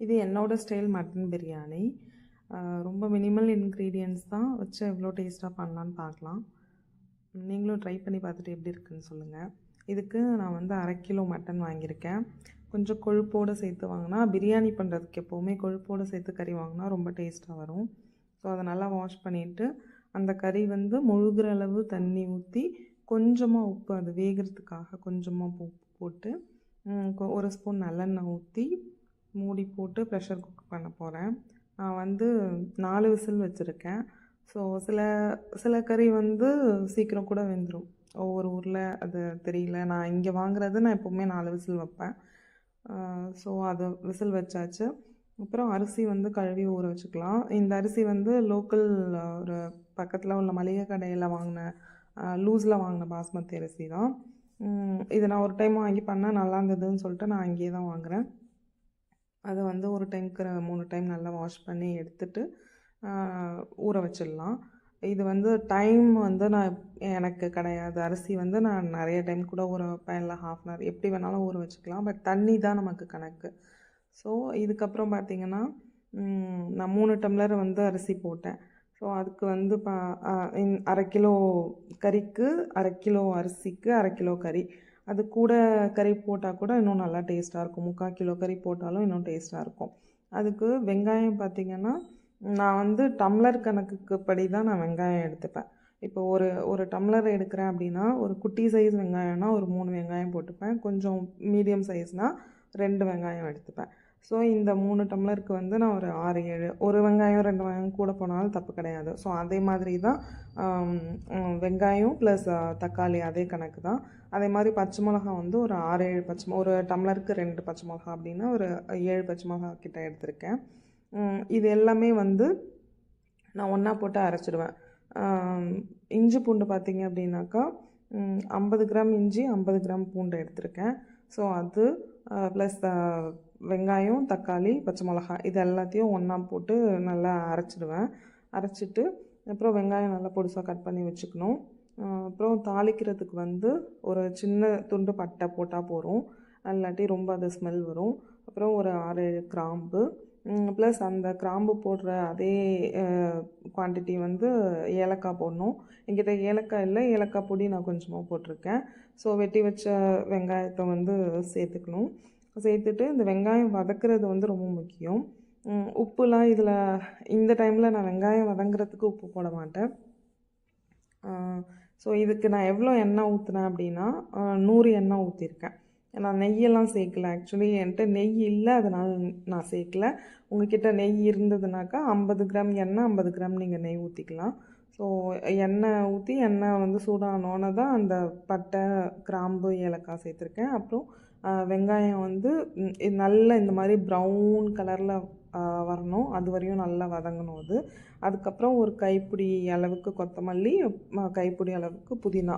இது என்னோடய style mutton biryani ரொம்ப மினிமல் இன்க்ரீடியன்ட்ஸ் தான் வச்சு எவ்வளோ டேஸ்ட்டாக பண்ணலான்னு பார்க்கலாம். நீங்களும் ட்ரை பண்ணி பார்த்துட்டு எப்படி இருக்குன்னு சொல்லுங்கள் இதுக்கு நான் வந்து அரை கிலோ மட்டன் வாங்கியிருக்கேன். கொஞ்சம் கொழுப்போடு சேர்த்து வாங்கினா பிரியாணி பண்ணுறதுக்கு எப்போவுமே கொழுப்போடு சேர்த்து கறி வாங்கினா ரொம்ப டேஸ்ட்டாக வரும். ஸோ அதை நல்லா வாஷ் பண்ணிவிட்டு அந்த கறி வந்து முழுகிற அளவு தண்ணி ஊற்றி கொஞ்சமாக உப்பு அது வேகிறதுக்காக கொஞ்சமாக உப்பு போட்டு ஒரு ஸ்பூன் நல்லெண்ணெய் ஊற்றி மூடி போட்டு ப்ரெஷர் குக் பண்ண போகிறேன் நான் வந்து நாலு விசில் வச்சுருக்கேன். ஸோ சில சில கறி வந்து சீக்கிரம் கூட வெந்துடும் ஒவ்வொரு ஊரில் அது தெரியல. நான் இங்கே வாங்குறது நான் எப்போவுமே நாலு விசில் வைப்பேன். ஸோ அது விசில் வச்சாச்சு. அப்புறம் அரிசி வந்து கழுவி ஊற வச்சுக்கலாம். இந்த அரிசி வந்து லோக்கல் ஒரு பக்கத்தில் உள்ள மளிகை கடையில் வாங்கின லூஸில் வாங்கின பாஸ்மதி அரிசி தான். இதை நான் ஒரு டைம் வாங்கி பண்ணால் நல்லா இருந்ததுன்னு சொல்லிட்டு நான் அங்கேயே தான் வாங்குகிறேன் அதை வந்து ஒரு டைம்க்கு மூணு டைம் நல்லா வாஷ் பண்ணி எடுத்துட்டு ஊற வச்சிடலாம். இது வந்து டைம் வந்து நான் எனக்கு கிடையாது. அரிசி வந்து நான் நிறைய டைம் கூட ஊற வைப்பேன். இல்லை ஹாஃப் அன் ஹவர் எப்படி வேணாலும் ஊற வச்சுக்கலாம். பட் தண்ணி தான் நமக்கு கணக்கு. ஸோ இதுக்கப்புறம் பார்த்திங்கன்னா நான் மூணு டம்ளர் வந்து அரிசி போட்டேன். ஸோ அதுக்கு வந்து பா அரை கிலோ கறிக்கு அரை கிலோ அரிசிக்கு அரை கிலோ கறி. அது கூட கறி போட்டால் கூட இன்னும் நல்லா டேஸ்ட்டாக இருக்கும். முக்கால் கிலோ கறி போட்டாலும் இன்னும் டேஸ்ட்டாக இருக்கும். அதுக்கு வெங்காயம் பார்த்திங்கன்னா நான் வந்து டம்ளர் கணக்குக்கு படி தான் நான் வெங்காயம் எடுத்துப்பேன். இப்போ ஒரு ஒரு டம்ளர் எடுக்கிறேன் அப்படின்னா ஒரு குட்டி சைஸ் வெங்காயம்னா ஒரு மூணு வெங்காயம் போட்டுப்பேன். கொஞ்சம் மீடியம் சைஸ்னால் ரெண்டு வெங்காயம் எடுத்துப்பேன். ஸோ இந்த மூணு டம்ளருக்கு வந்து நான் ஒரு ஆறு ஏழு ஒரு வெங்காயம் ரெண்டு வெங்காயம் கூட போனாலும் தப்பு கிடையாது. ஸோ அதே மாதிரி தான் வெங்காயம் ப்ளஸ் தக்காளி அதே கணக்கு தான். அதே மாதிரி பச்சை மிளகா வந்து ஒரு ஆறு ஏழு பச்சை ஒரு டம்ளருக்கு ரெண்டு பச்சை மிளகா அப்படின்னா ஒரு ஏழு பச்சை மிளகா கிட்ட எடுத்திருக்கேன். இது எல்லாமே வந்து நான் ஒன்றா போட்டு அரைச்சிடுவேன். இஞ்சி பூண்டு பார்த்திங்க அப்படின்னாக்கா ஐம்பது கிராம் இஞ்சி ஐம்பது கிராம் பூண்டு எடுத்திருக்கேன். ஸோ அது ப்ளஸ் வெங்காயம் தக்காளி பச்சை மிளகா இது எல்லாத்தையும் ஒன்றா போட்டு நல்லா அரைச்சிடுவேன். அரைச்சிட்டு அப்புறம் வெங்காயம் நல்லா பொடிசாக கட் பண்ணி வச்சுக்கணும். அப்புறம் தாளிக்கிறதுக்கு வந்து ஒரு சின்ன துண்டு பட்டை போட்டால் போகிறோம் இல்லாட்டி ரொம்ப அது ஸ்மெல் வரும். அப்புறம் ஒரு ஆறு ஏழு கிராம்பு ப்ளஸ் அந்த கிராம்பு போடுற அதே குவான்டிட்டி வந்து ஏலக்காய் போடணும். என்கிட்ட ஏலக்காய் இல்லை ஏலக்காய் பொடி நான் கொஞ்சமாக போட்டிருக்கேன். ஸோ வெட்டி வச்ச வெங்காயத்தை வந்து சேர்த்துக்கணும். சேர்த்துட்டு இந்த வெங்காயம் வதக்குறது வந்து ரொம்ப முக்கியம். உப்புலாம் இதில் இந்த டைமில் நான் வெங்காயம் வதங்குறதுக்கு உப்பு போட மாட்டேன். ஸோ இதுக்கு நான் எவ்வளோ எண்ணெய் ஊற்றினேன் அப்படின்னா நூறு எண்ணெய் ஊற்றிருக்கேன் நான் நெய்யெல்லாம் சேர்க்கல. ஆக்சுவலி என்கிட்ட நெய் இல்லை அதனால் நான் சேர்க்கல. உங்ககிட்ட நெய் இருந்ததுனாக்கா ஐம்பது கிராம் எண்ணெய் ஐம்பது கிராம் நீங்கள் நெய் ஊற்றிக்கலாம் ஸோ எண்ணெய் ஊற்றி எண்ணெய் வந்து சூடானோன்னு தான் அந்த பட்டை கிராம்பு ஏலக்காய் சேர்த்துருக்கேன். அப்புறம் வெங்காயம் வந்து நல்ல இந்த மாதிரி ப்ரௌன் கலரில் வரணும். அது வரையும் நல்லா வதங்கணும் அது. அதுக்கப்புறம் ஒரு கைப்பிடி அளவுக்கு கொத்தமல்லி கைப்பிடி அளவுக்கு புதினா.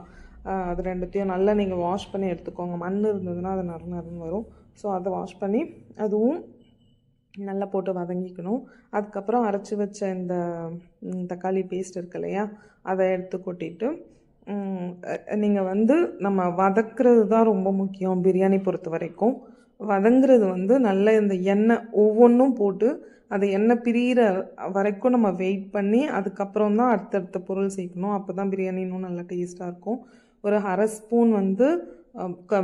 அது ரெண்டுத்தையும் நல்லா நீங்கள் வாஷ் பண்ணி எடுத்துக்கோங்க. மண் இருந்ததுன்னா அது நறு நறுன்னு வரும். ஸோ அதை வாஷ் பண்ணி அதுவும் நல்லா போட்டு வதங்கிக்கணும். அதுக்கப்புறம் அரைச்சி வச்ச இந்த தக்காளி பேஸ்ட் இருக்கு இல்லையா அதை எடுத்து கொட்டிட்டு நீங்கள் வந்து நம்ம வதக்குறது தான் ரொம்ப முக்கியம் பிரியாணி பொறுத்த வரைக்கும். வதங்குறது வந்து நல்ல இந்த எண்ணெய் ஒவ்வொன்றும் போட்டு அது எண்ணெய் பிரிகிற வரைக்கும் நம்ம வெயிட் பண்ணி அதுக்கப்புறம் தான் அடுத்தடுத்த பொருள் சேர்க்கணும். அப்போ தான் பிரியாணி இன்னும் நல்லா டேஸ்ட்டாக இருக்கும். ஒரு அரை ஸ்பூன் வந்து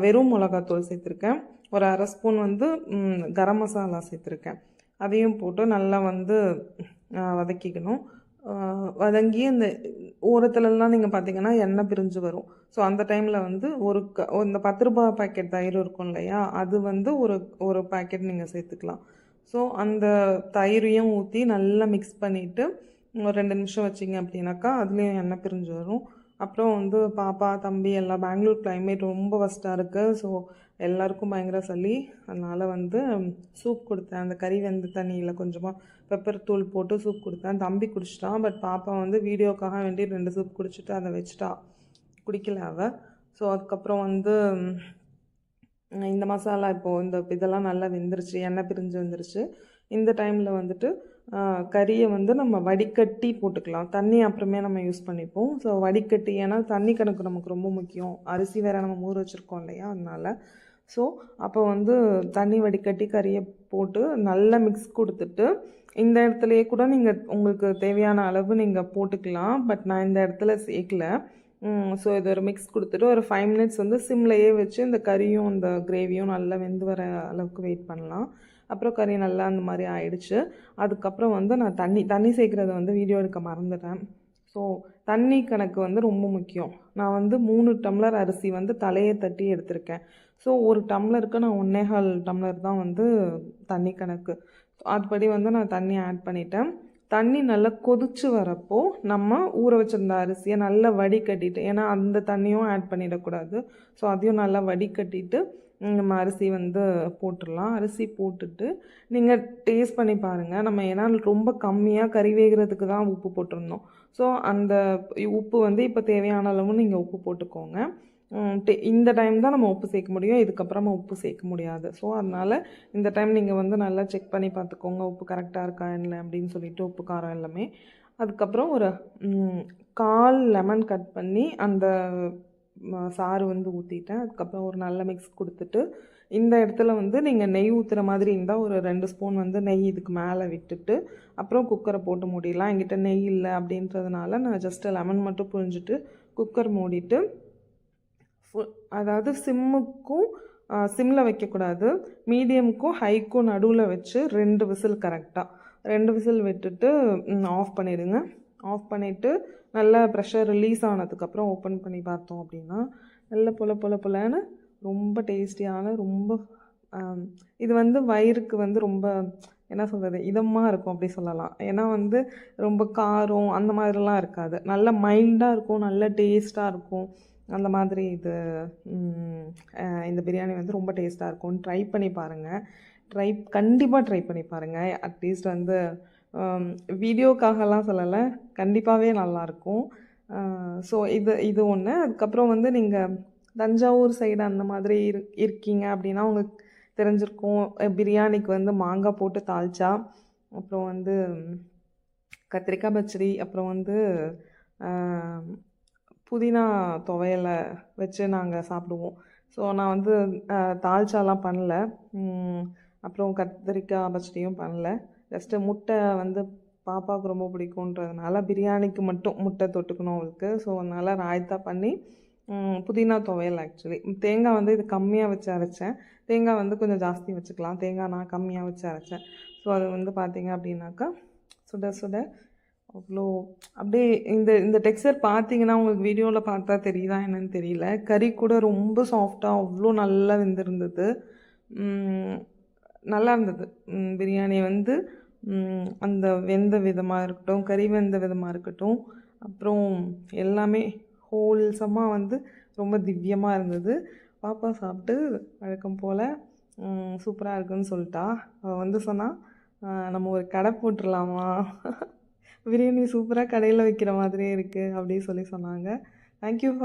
வெறும் மிளகாத்தூள் சேர்த்துருக்கேன். ஒரு அரை ஸ்பூன் வந்து கரம் மசாலா சேர்த்துருக்கேன். அதையும் போட்டு நல்லா வந்து வதக்கிக்கணும். வதங்கி இந்த ஓரத்துலலாம் நீங்கள் பார்த்தீங்கன்னா எண்ணெய் பிரிஞ்சு வரும். ஸோ அந்த டைமில் வந்து ஒரு க இந்த பத்து ரூபா பாக்கெட் தயிர் இருக்கும் இல்லையா? அது வந்து ஒரு ஒரு பாக்கெட் நீங்கள் சேர்த்துக்கலாம். ஸோ அந்த தயிரையும் ஊற்றி நல்லா மிக்ஸ் பண்ணிவிட்டு ஒரு ரெண்டு நிமிஷம் வச்சிங்க அப்படின்னாக்கா அதுலேயும் எண்ணெய் பிரிஞ்சு வரும். அப்புறம் வந்து பாப்பா தம்பி எல்லாம் பெங்களூர் கிளைமேட் ரொம்ப ஃபஸ்ட்டாக இருக்குது ஸோ எல்லாருக்கும் பயங்கர சளி. அதனால் வந்து சூப் கொடுத்தேன். அந்த கறி வெந்த தண்ணியில் கொஞ்சமாக பெப்பர் தூள் போட்டு சூப் கொடுத்தேன். தம்பி குடிச்சிட்டான் பட் பாப்பா வந்து வீடியோக்காக வேண்டி ரெண்டு சூப் குடிச்சிட்டு அதை வச்சுட்டா. குடிக்கல அவள் ஸோ அதுக்கப்புறம் வந்து இந்த மசாலா இப்போது இந்த இதெல்லாம் நல்லா வெந்துருச்சு எண்ணெய் பிரிஞ்சு வந்துருச்சு. இந்த டைமில் வந்துட்டு கறியை வந்து நம்ம வடிகட்டி போட்டுக்கலாம். தண்ணி அப்புறமே நம்ம யூஸ் பண்ணிப்போம். ஸோ வடிகட்டி ஏன்னா தண்ணி கணக்கு நமக்கு ரொம்ப முக்கியம். அரிசி வேறு நம்ம ஊற வச்சுருக்கோம் இல்லையா? அதனால். ஸோ அப்போ வந்து தண்ணி வடிகட்டி கறியை போட்டு நல்லா மிக்ஸ் கொடுத்துட்டு இந்த இடத்துலையே கூட நீங்கள் உங்களுக்கு தேவையான அளவு நீங்கள் போட்டுக்கலாம். பட் நான் இந்த இடத்துல சேர்க்கல. ஸோ இது ஒரு மிக்ஸ் கொடுத்துட்டு ஒரு ஃபைவ் மினிட்ஸ் வந்து சிம்லையே வச்சு இந்த கறியும் அந்த கிரேவியும் நல்லா வெந்து வர அளவுக்கு வெயிட் பண்ணலாம். அப்புறம் கறி நல்லா அந்த மாதிரி ஆயிடுச்சு. அதுக்கப்புறம் வந்து நான் தண்ணி தண்ணி சேர்க்குறத வந்து வீடியோ எடுக்க மறந்துட்டேன். ஸோ தண்ணி கணக்கு வந்து ரொம்ப முக்கியம். நான் வந்து மூணு டம்ளர் அரிசி வந்து தலையை தட்டி எடுத்திருக்கேன். ஸோ ஒரு டம்ளருக்கு நான் ஒன்னேகால் டம்ளர் தான் வந்து தண்ணி கணக்கு. அதுபடி வந்து நான் தண்ணி ஆட் பண்ணிட்டேன். தண்ணி நல்லா கொதிச்சு வரப்போ நம்ம ஊற வச்சுருந்த அரிசியை நல்லா வடிகட்டிட்டு ஏன்னா அந்த தண்ணியும் ஆட் பண்ணிடக்கூடாது. ஸோ அதையும் நல்லா வடிகட்டிட்டு நம்ம அரிசி வந்து போட்டுடலாம். அரிசி போட்டுட்டு நீங்கள் டேஸ்ட் பண்ணி பாருங்கள் நம்ம ஏன்னா ரொம்ப கம்மியாக கறி வேகிறதுக்கு தான் உப்பு போட்டிருந்தோம். ஸோ அந்த உப்பு வந்து இப்போ தேவையான அளவு நீங்கள் உப்பு போட்டுக்கோங்க. இந்த டைம் தான் நம்ம உப்பு சேர்க்க முடியும். இதுக்கப்புறமா உப்பு சேர்க்க முடியாது. ஸோ அதனால் இந்த டைம் நீங்கள் வந்து நல்லா செக் பண்ணி பார்த்துக்கோங்க. உப்பு கரெக்டாக இருக்கா இல்லை அப்படின்னு சொல்லிட்டு உப்பு காரம் எல்லாமே. அதுக்கப்புறம் ஒரு கால் லெமன் கட் பண்ணி அந்த சாறு வந்து ஊற்றிட்டேன் அதுக்கப்புறம் ஒரு நல்ல மிக்ஸ் கொடுத்துட்டு இந்த இடத்துல வந்து நீங்கள் நெய் ஊற்றுற மாதிரி இருந்தால் ஒரு ரெண்டு ஸ்பூன் வந்து நெய் இதுக்கு மேலே விட்டுட்டு அப்புறம் குக்கரை போட்டு மூடிடலாம். என்கிட்ட நெய் இல்லை அப்படின்றதுனால நான் ஜஸ்ட்டு லெமன் மட்டும் புழிஞ்சிட்டு குக்கர் மூடிட்டு அதாவது சிம்முக்கும் சிம்மில் வைக்கக்கூடாது. மீடியமுக்கும் ஹைக்கும் நடுவில் வச்சு ரெண்டு விசில் கரெக்டாக ரெண்டு விசில் விட்டுட்டு ஆஃப் பண்ணிவிடுங்க ஆஃப் பண்ணிவிட்டு நல்லா ப்ரெஷர் ரிலீஸ் ஆனதுக்கப்புறம் ஓப்பன் பண்ணி பார்த்தோம் அப்படின்னா நல்ல பொல பொல பொலன்னு ரொம்ப டேஸ்டியான ரொம்ப இது வந்து வயிறுக்கு வந்து ரொம்ப என்ன சொல்கிறது இதமாக இருக்கும் அப்படி சொல்லலாம். ஏன்னா வந்து ரொம்ப காரம் அந்த மாதிரிலாம் இருக்காது. நல்ல மைல்டாக இருக்கும் நல்ல டேஸ்ட்டாக இருக்கும். அந்த மாதிரி இது இந்த பிரியாணி வந்து ரொம்ப டேஸ்ட்டாக இருக்கும். ட்ரை பண்ணி பாருங்கள் ட்ரை கண்டிப்பாக ட்ரை பண்ணி பாருங்கள் அட்லீஸ்ட் வந்து வீடியோக்காகலாம் சொல்லலை. கண்டிப்பாகவே நல்லாயிருக்கும் ஸோ இது இது ஒன்று அதுக்கப்புறம் வந்து நீங்கள் தஞ்சாவூர் சைடு அந்த மாதிரி இரு இருக்கீங்க அப்படின்னா உங்களுக்கு தெரிஞ்சிருக்கும். பிரியாணிக்கு வந்து மாங்காய் போட்டு தாளிச்சா அப்புறம் வந்து கத்திரிக்காய் பச்சடி அப்புறம் வந்து புதினா துவையலை வச்சு நாங்கள் சாப்பிடுவோம். ஸோ நான் வந்து தால்ச்சாலாம் பண்ணல. அப்புறம் கத்திரிக்காய் பச்சடியும் பண்ணல. ஜஸ்ட்டு முட்டை வந்து பாப்பாவுக்கு ரொம்ப பிடிக்குன்றதுனால பிரியாணிக்கு மட்டும் முட்டை தொட்டுக்கணும் அவளுக்கு. ஸோ அதனால் ராய்த்தா பண்ணி புதினா துவையல் ஆக்சுவலி தேங்காய் வந்து இது கம்மியாக வச்சு அரைச்சேன். தேங்காய் வந்து கொஞ்சம் ஜாஸ்தி வச்சுக்கலாம். தேங்காய் நான் கம்மியாக வச்சு அரைச்சேன். ஸோ அது வந்து பார்த்திங்க அப்படின்னாக்கா சுட சுட அவ்வளோ அப்படியே இந்த இந்த டெக்ஸ்சர் பார்த்தீங்கன்னா உங்களுக்கு வீடியோவில் பார்த்தா தெரியுதா என்னன்னு தெரியல. கறி கூட ரொம்ப சாஃப்டாக அவ்வளோ நல்லா வெந்திருந்தது. நல்லா இருந்தது. பிரியாணி வந்து அந்த வெந்த விதமாக இருக்கட்டும் கறி வெந்த விதமாக இருக்கட்டும் அப்புறம் எல்லாமே ஹோல்சமாக வந்து ரொம்ப திவ்யமாக இருந்தது. பாப்பா சாப்பிட்டு வழக்கம் போல் சூப்பராக இருக்குன்னு சொல்லிட்டா. அவள் வந்து சொன்னால் நம்ம ஒரு கடை போட்டுடலாமா பிரியாணி சூப்பராக கடையில் வைக்கிற மாதிரியே இருக்குது அப்படின்னு சொல்லி சொன்னாங்க. Thank you for